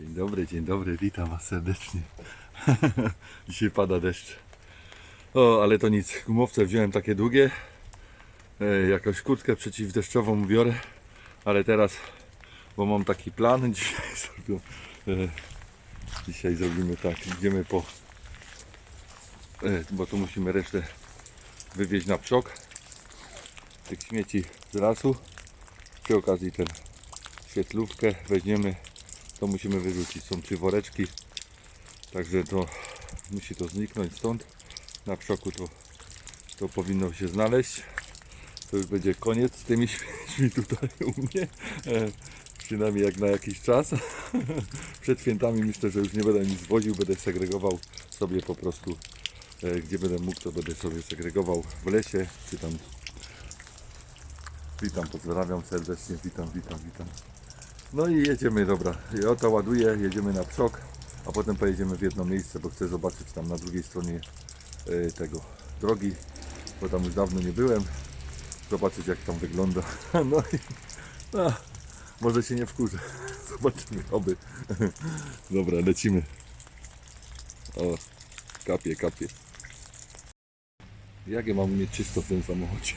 Dzień dobry, dzień dobry, witam Was serdecznie. Dzisiaj pada deszcz. O, ale to nic, gumowce wziąłem takie długie. E, jakąś kurtkę przeciwdeszczową biorę. Ale teraz, bo mam taki plan, dzisiaj, zrobię, e, dzisiaj zrobimy tak, idziemy po, e, bo tu musimy resztę wywieźć na przok. Tych śmieci z lasu. Przy okazji ten świetlówkę weźmiemy to musimy wyrzucić. Są trzy woreczki, także to musi to zniknąć stąd. Na przoku to, to powinno się znaleźć. To już będzie koniec z tymi śmieciami tutaj u mnie. E, przynajmniej jak na jakiś czas. Przed świętami myślę, że już nie będę nic woził, będę segregował sobie po prostu e, gdzie będę mógł, to będę sobie segregował w lesie, czy tam Witam, pozdrawiam serdecznie, witam, witam, witam. No i jedziemy, dobra. Ja to ładuję, jedziemy na przok, a potem pojedziemy w jedno miejsce, bo chcę zobaczyć tam na drugiej stronie e, tego drogi, bo tam już dawno nie byłem. Zobaczyć jak tam wygląda. No i no, może się nie wkurzę. Zobaczymy, oby. Dobra, lecimy. O, kapie, kapie. Jak ja mam mieć czysto w tym samochodzie?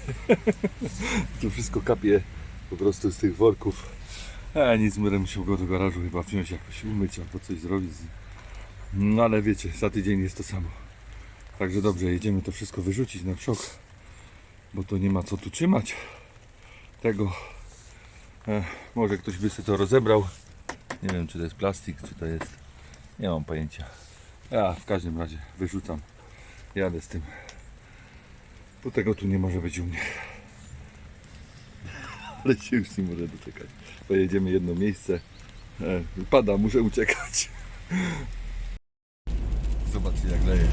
tu wszystko kapie po prostu z tych worków. A nic, będę musiał go do garażu chyba wziąć, jakoś umyć albo coś zrobić. No ale wiecie, za tydzień jest to samo. Także dobrze, jedziemy to wszystko wyrzucić na przok, bo to nie ma co tu trzymać tego. E, może ktoś by sobie to rozebrał. Nie wiem, czy to jest plastik, czy to jest. Nie mam pojęcia. Ja w każdym razie wyrzucam. Jadę z tym. Bo tego tu nie może być u mnie. Ale się już nie może doczekać. Pojedziemy jedno miejsce. E, pada, muszę uciekać. Zobaczcie jak leje.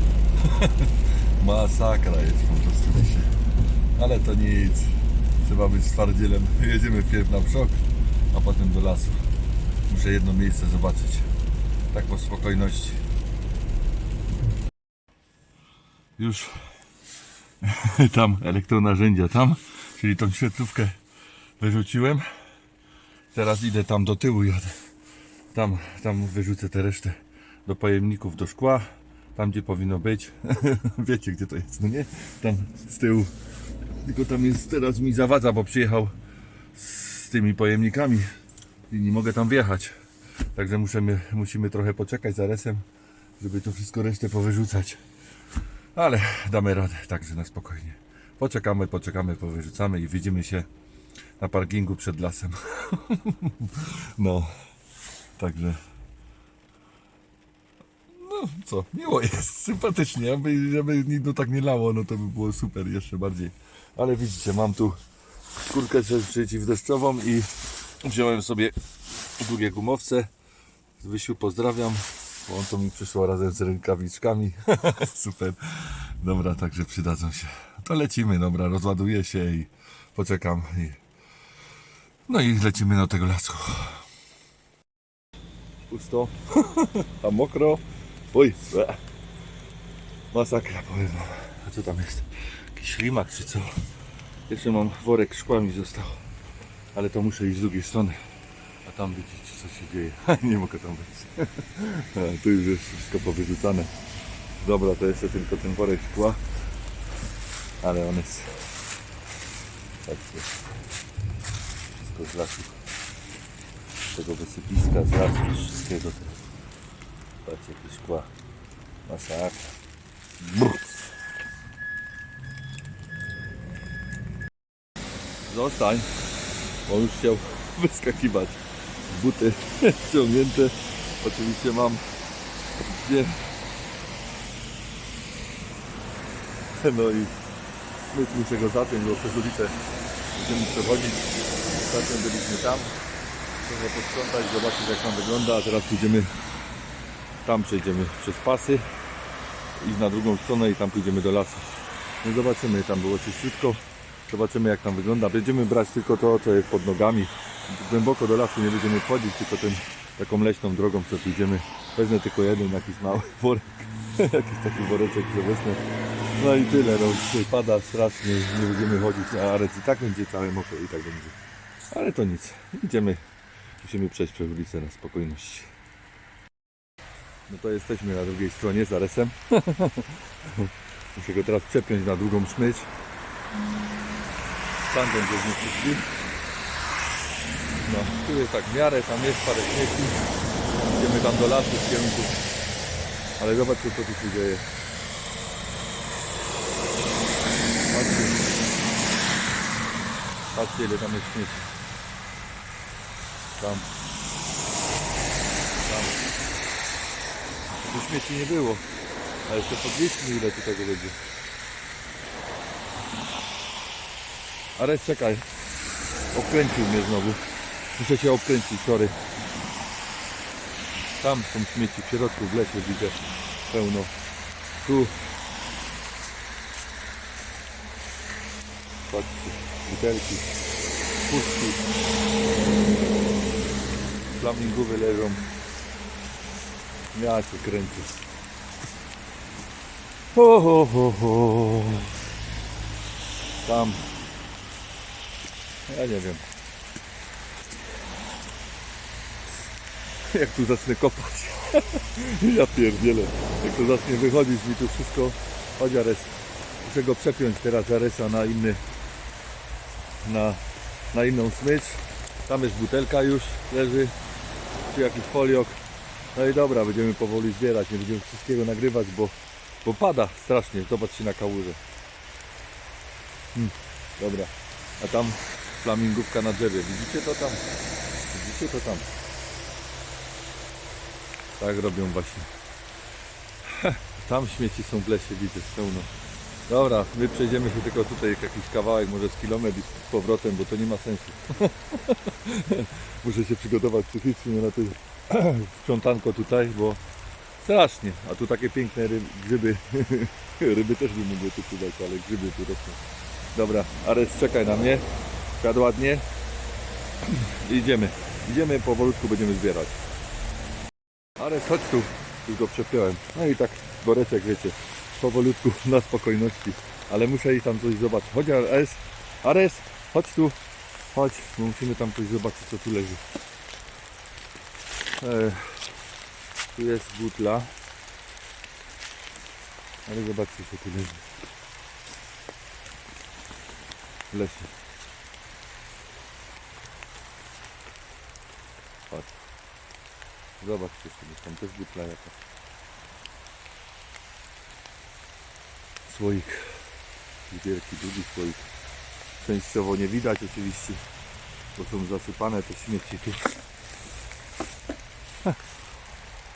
Masakra jest po prostu dzisiaj. Ale to nic. Trzeba być twardzielem. Jedziemy pierw na przok, a potem do lasu. Muszę jedno miejsce zobaczyć. Tak po spokojności. Już tam elektronarzędzia tam, czyli tą świetlówkę wyrzuciłem. Teraz idę tam do tyłu jadę. Tam, tam wyrzucę tę resztę do pojemników, do szkła. Tam gdzie powinno być. Wiecie gdzie to jest, no nie? Tam z tyłu. Tylko tam jest teraz mi zawadza, bo przyjechał z tymi pojemnikami i nie mogę tam wjechać. Także musimy, musimy trochę poczekać za resem, żeby to wszystko resztę powyrzucać. Ale damy radę, także na spokojnie. Poczekamy, poczekamy, powyrzucamy i widzimy się na parkingu przed lasem. No, także. No co, miło jest, sympatycznie. Żeby nic no tak nie lało, no to by było super jeszcze bardziej. Ale widzicie, mam tu skórkę przeciwdeszczową i wziąłem sobie długie gumowce. Z Wysiu pozdrawiam, bo on to mi przyszło razem z rękawiczkami. super. Dobra, także przydadzą się. To lecimy, dobra, rozładuję się i poczekam. I... No i lecimy do tego lasu. Pusto, a mokro. Oj, masakra powiem wam. A co tam jest? Jakiś ślimak czy co? Jeszcze mam worek szkła mi został. Ale to muszę iść z drugiej strony. A tam widzicie co się dzieje. Nie mogę tam. A, tu już jest wszystko powyrzucane. Dobra, to jeszcze tylko ten worek szkła. Ale on jest... Patrzcie. Wszystko z lasu. Tego wysypiska, z lasu, z wszystkiego. Patrzcie, jakie szkła. Masakra. Zostań. On już chciał wyskakiwać. Buty ściągnięte. Oczywiście mam dwie No i my muszę go zapiąć, bo przez ulicę będziemy przechodzić. Ostatnio byliśmy tam, trochę posprzątać, zobaczyć jak tam wygląda, a teraz pójdziemy, tam przejdziemy przez pasy, iść na drugą stronę i tam pójdziemy do lasu. No i zobaczymy, tam było czyściutko, zobaczymy jak tam wygląda. Będziemy brać tylko to, co jest pod nogami. Głęboko do lasu nie będziemy wchodzić, tylko ten, taką leśną drogą, co pójdziemy. Wezmę tylko jeden jakiś mały worek, jakiś taki woreczek, że wezmę no i tyle, no pada strasznie, nie będziemy chodzić, a Arec i tak będzie całe mokro i tak będzie. Ale to nic, idziemy, musimy przejść przez ulicę na spokojność. No to jesteśmy na drugiej stronie z Aresem. Muszę go teraz przepiąć na drugą smycz. Tandem żeśmy przyszli. No, tu jest tak w miarę, tam jest parę śmieci. Idziemy tam do lasu w kierunku. Ale zobaczcie co tu się dzieje. Patrzcie ile tam jest śmieci. Tam. Tam. Tu śmieci nie było. A jeszcze podliczmy ile tu tego będzie. Ares czekaj. Obkręcił mnie znowu. Muszę się obkręcić, sorry. Tam są śmieci w środku, w lesie widzę. Pełno. Tu. Patrzcie, butelki, pustki. Flamingowy leżą. Ja się kręcę. Ho, ho, ho, ho. Tam. Ja nie wiem. Jak tu zacznę kopać. ja pierdzielę. Jak to zacznie wychodzić mi tu wszystko. Chodź Ares. Muszę go przepiąć teraz Aresa na inny na, na inną smycz. Tam jest butelka już leży. Tu jakiś foliok. No i dobra, będziemy powoli zbierać. Nie będziemy wszystkiego nagrywać, bo, bo pada strasznie. Zobaczcie na kałuże. Hmm, dobra. A tam flamingówka na drzewie. Widzicie to tam? Widzicie to tam? Tak robią właśnie. Tam śmieci są w lesie, widzę, pełno. Dobra, my przejdziemy się tylko tutaj jakiś kawałek, może z kilometr i z powrotem, bo to nie ma sensu. Muszę się przygotować psychicznie na to sprzątanko tutaj, bo strasznie. A tu takie piękne ryb, grzyby. Ryby też by mogły tu dać, ale grzyby tu rosną. Dobra, Ares czekaj na mnie. Siadł ładnie. Idziemy. Idziemy powolutku, będziemy zbierać. Ares, chodź tu. Już go przepiąłem. No i tak Boreczek, wiecie, powolutku, na spokojności. Ale muszę i tam coś zobaczyć. Chodź Ares, Ares, chodź tu. Chodź, bo musimy tam coś zobaczyć, co tu leży. E, tu jest butla. Ale zobaczcie, co tu leży. W lesie. Chodź. Zobaczcie sobie, tam też butla jakaś. Słoik. Wielki, długi słoik. Częściowo nie widać oczywiście, bo są zasypane te śmieci tu.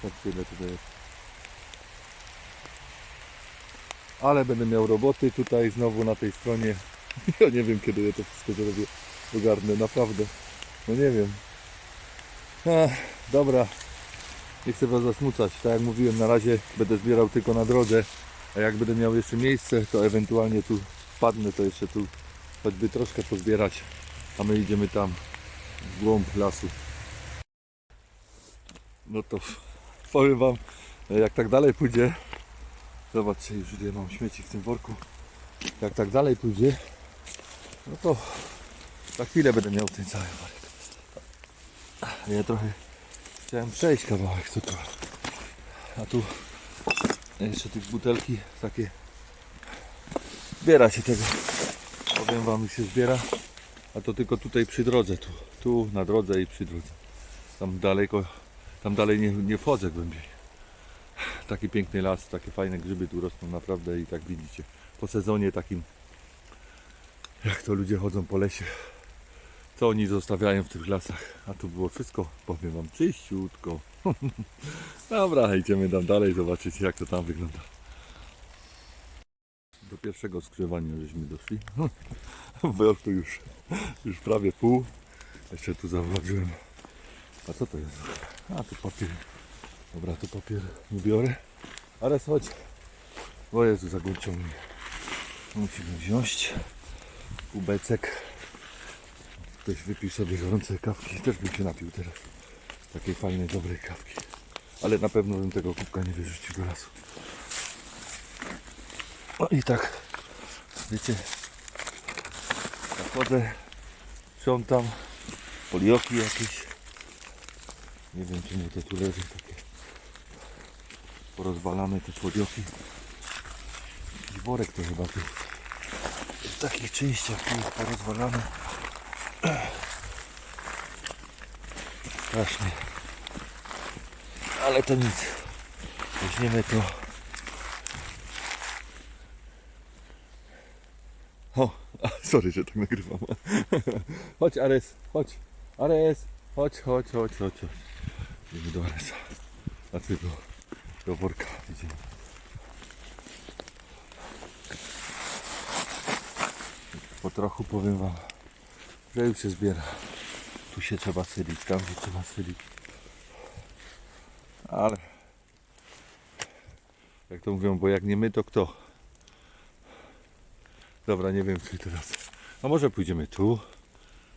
Patrzcie ile tutaj jest. Ale będę miał roboty tutaj znowu na tej stronie. Ja nie wiem kiedy ja to wszystko zrobię. Ogarnę, naprawdę. No nie wiem. Ach, dobra. Nie chcę Was zasmucać. Tak jak mówiłem, na razie będę zbierał tylko na drodze. A jak będę miał jeszcze miejsce, to ewentualnie tu wpadnę, to jeszcze tu choćby troszkę pozbierać. A my idziemy tam w głąb lasu. No to powiem Wam, jak tak dalej pójdzie, zobaczcie już ile mam śmieci w tym worku. Jak tak dalej pójdzie, no to za chwilę będę miał ten cały worek. Ja trochę chciałem przejść kawałek tylko. A tu jeszcze tych butelki takie zbiera się tego. Powiem wam już się zbiera. A to tylko tutaj przy drodze, tu, tu na drodze i przy drodze. Tam daleko, tam dalej nie, nie wchodzę głębiej. Taki piękny las, takie fajne grzyby tu rosną naprawdę i tak widzicie. Po sezonie takim, jak to ludzie chodzą po lesie, co oni zostawiają w tych lasach. A tu było wszystko, powiem wam, czyściutko. Dobra, idziemy tam dalej zobaczyć jak to tam wygląda. Do pierwszego skrzywania żeśmy doszli. W worku już, już prawie pół. Jeszcze tu zauważyłem. A co to jest? A tu papier. Dobra, tu papier nie biorę. Ale chodź. O Jezu, zagłęcią mnie. Musimy wziąć kubecek. Ktoś wypił sobie gorące kawki. Też bym się napił teraz. Takiej fajnej, dobrej kawki. Ale na pewno bym tego kubka nie wyrzucił do lasu. O i tak, wiecie, zachodzę, sprzątam, polioki jakieś. Nie wiem czemu to tu leży takie. porozwalane te podioki. Jakiś worek to chyba był. W takich częściach tu jest porozwalane. Strasznie. Ale to nic. Weźmiemy to. O, a, sorry, że tak nagrywam. chodź Ares, chodź. Ares, chodź, chodź, chodź, chodź. chodź. Idziemy do Aresa. Znaczy do, do worka. Idziemy. Po trochu powiem wam, że już się zbiera. Tu się trzeba sylić, tam się trzeba sylić. Ale jak to mówią, bo jak nie my, to kto? Dobra, nie wiem, czy teraz. A może pójdziemy tu,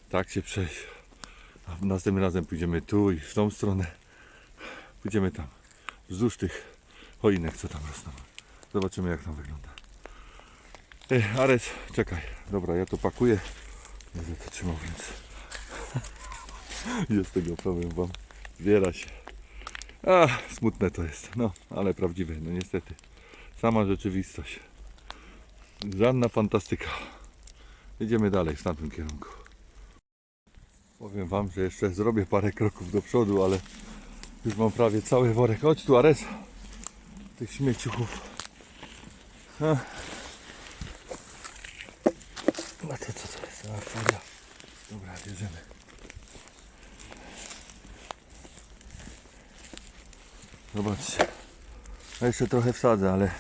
tak się przejść. A następnym razem pójdziemy tu i w tą stronę. Pójdziemy tam, wzdłuż tych choinek, co tam rosną. Zobaczymy, jak tam wygląda. Ej, Ares, czekaj. Dobra, ja to pakuję. Będę to trzymał, więc jest tego problem wam. Zbiera się. Smutne to jest. No, ale prawdziwe, no niestety. Sama rzeczywistość. Żadna fantastyka. Idziemy dalej w tamtym kierunku. Powiem wam, że jeszcze zrobię parę kroków do przodu, ale już mam prawie cały worek. Chodź tu, Ares. Tych śmieciuchów. A. A to co to jest? A. Dobra, bierzemy. Zobaczcie. A jeszcze trochę wsadzę, ale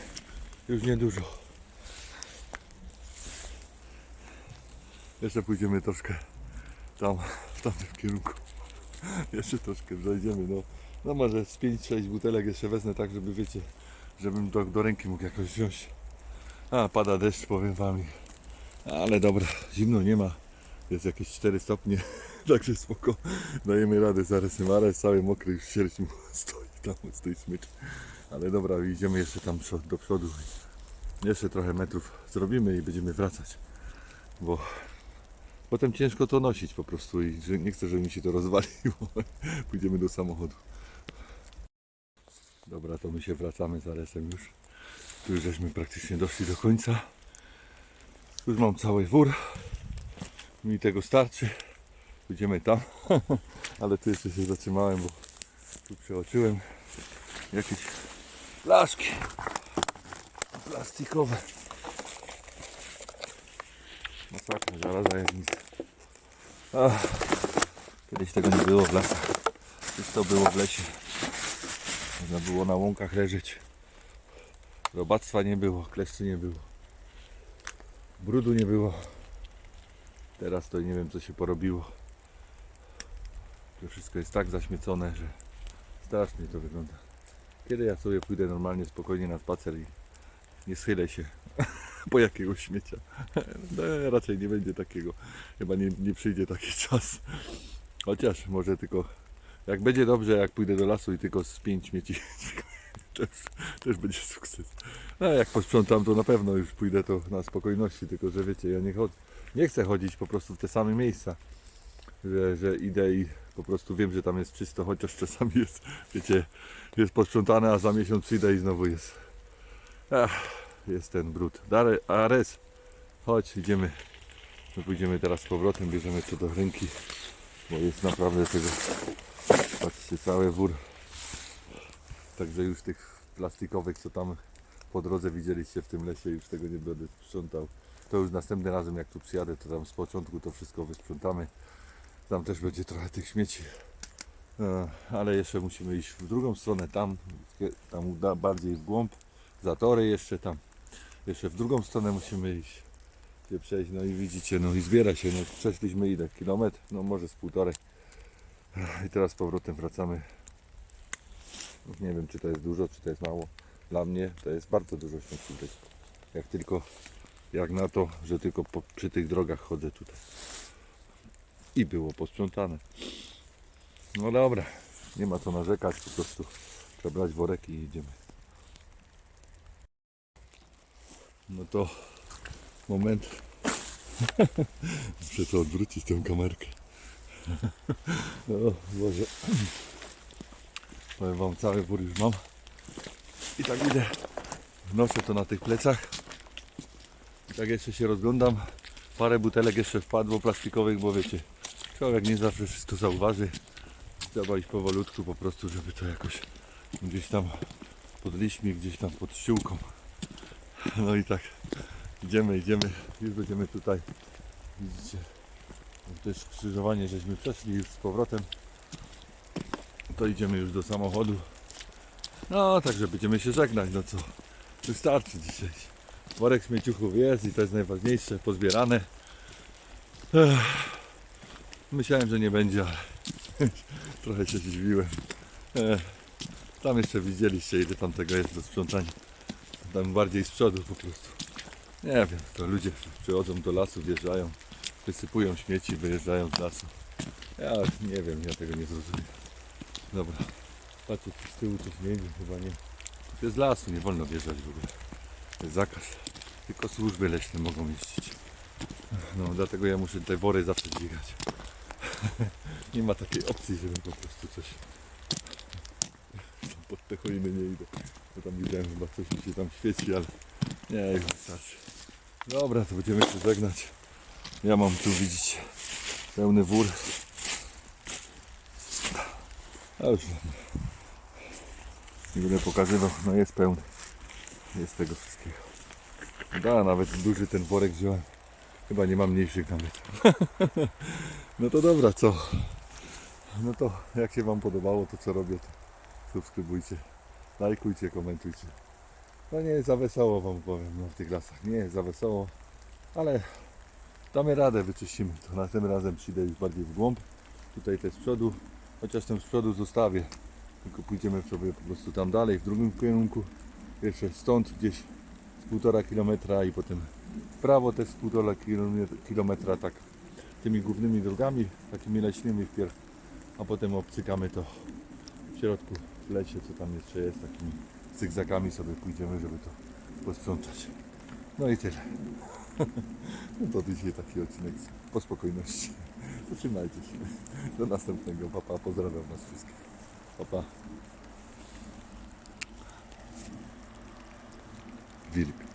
już niedużo. Jeszcze pójdziemy troszkę tam, w tamtym kierunku. Jeszcze troszkę przejdziemy, no. No może z 5-6 butelek jeszcze wezmę tak, żeby wiecie, żebym do, do ręki mógł jakoś wziąć. A, pada deszcz, powiem wam. Ale dobra, zimno nie ma. Jest jakieś 4 stopnie, także spoko. Dajemy radę z Aresem. Ares cały mokry, już sierść mu stoi tam z tej smyczy. Ale dobra, idziemy jeszcze tam do przodu. Jeszcze trochę metrów zrobimy i będziemy wracać. Bo potem ciężko to nosić po prostu i nie chcę, żeby mi się to rozwaliło. Pójdziemy do samochodu. Dobra, to my się wracamy z Aresem już. Tu już żeśmy praktycznie doszli do końca. Już mam cały wór. Mi tego starczy. Pójdziemy tam. Ale tu jeszcze się zatrzymałem, bo tu przeoczyłem jakieś flaszki plastikowe. Masakra, zaraza jak nic. Ach, kiedyś tego nie było w lasach. To było w lesie. Można było na łąkach leżeć. Robactwa nie było, kleszczy nie było. Brudu nie było. Teraz to nie wiem co się porobiło. To wszystko jest tak zaśmiecone, że strasznie to wygląda. Kiedy ja sobie pójdę normalnie, spokojnie na spacer i nie schylę się po jakiegoś śmiecia. No, raczej nie będzie takiego. Chyba nie, nie przyjdzie taki czas. Chociaż może tylko jak będzie dobrze, jak pójdę do lasu i tylko z pięć śmieci też, też będzie sukces. No jak posprzątam to na pewno już pójdę to na spokojności, tylko że wiecie, ja nie, chod- nie chcę chodzić po prostu w te same miejsca. Że, że idę i po prostu wiem, że tam jest czysto, chociaż czasami jest, wiecie, jest posprzątane, a za miesiąc przyjdę i znowu jest. Ach, jest ten brud. Dare, Ares, chodź, idziemy. My pójdziemy teraz z powrotem, bierzemy to do ręki, bo jest naprawdę tego, patrzcie, cały wór. Także już tych plastikowych, co tam po drodze widzieliście w tym lesie, już tego nie będę sprzątał. To już następnym razem, jak tu przyjadę, to tam z początku to wszystko wysprzątamy. Tam też będzie trochę tych śmieci. E, Ale jeszcze musimy iść w drugą stronę, tam, tam bardziej w głąb, zatory jeszcze tam. Jeszcze w drugą stronę musimy iść, się przejść, no i widzicie, no i zbiera się, no przeszliśmy ile, kilometr, no może z półtorej. Ech, I teraz z powrotem wracamy. Nie wiem, czy to jest dużo, czy to jest mało. Dla mnie to jest bardzo dużo śmieci. Jak tylko, jak na to, że tylko po, przy tych drogach chodzę tutaj. I było posprzątane. No dobra, nie ma co narzekać, po prostu trzeba brać worek i idziemy. No to moment. Muszę to odwrócić tę kamerkę. O Boże. Powiem wam, cały wór już mam. I tak idę, noszę to na tych plecach. I tak jeszcze się rozglądam. Parę butelek jeszcze wpadło plastikowych, bo wiecie, człowiek nie zawsze wszystko zauważy. Trzeba iść powolutku po prostu, żeby to jakoś gdzieś tam pod liśmi, gdzieś tam pod ściółką. No i tak idziemy, idziemy, już będziemy tutaj, widzicie, to jest skrzyżowanie, żeśmy przeszli już z powrotem. To idziemy już do samochodu. No, także będziemy się żegnać, no co, wystarczy dzisiaj. Worek śmieciuchów jest i to jest najważniejsze, pozbierane. Ech. Myślałem, że nie będzie, ale trochę się zdziwiłem. Ech. Tam jeszcze widzieliście, ile tam tego jest do sprzątania. Tam bardziej z przodu po prostu. Nie wiem, to ludzie przychodzą do lasu, wjeżdżają, wysypują śmieci, wyjeżdżają z lasu. Ja nie wiem, ja tego nie zrozumiem. Dobra, patrzcie, z tyłu coś wiem, chyba nie. To jest lasu, nie wolno wjeżdżać w ogóle. To jest zakaz. Tylko służby leśne mogą jeździć. No, dlatego ja muszę te wory zawsze dźwigać. nie ma takiej opcji, żebym po prostu coś... Pod te choiny nie idę. Bo tam widziałem chyba coś mi się tam świeci, ale nie, wystarczy. Dobra, to będziemy się żegnać. Ja mam tu widzieć pełny wór. A już. Nie będę pokazywał, no jest pełny. Jest tego wszystkiego. Da, nawet duży ten worek wziąłem. Chyba nie mam mniejszych nawet. no to dobra, co? No to jak się Wam podobało to co robię, to subskrybujcie, lajkujcie, komentujcie. No nie jest za wesoło Wam powiem no, w tych lasach. Nie jest za wesoło, ale damy radę, wyczyścimy to. Następnym razem przyjdę już bardziej w głąb. Tutaj te z przodu, chociaż ten z przodu zostawię. Tylko pójdziemy sobie po prostu tam dalej, w drugim kierunku. Jeszcze stąd gdzieś z półtora kilometra i potem w prawo też z półtora kilometr- kilometra, tak tymi głównymi drogami, takimi leśnymi wpierw, a potem obcykamy to w środku w lesie, co tam jeszcze jest, takimi zygzakami sobie pójdziemy, żeby to posprzątać. No i tyle. No to dzisiaj taki odcinek po spokojności. Trzymajcie się. Do następnego. Papa, pozdrawiam Was wszystkich. Papa. Wilk.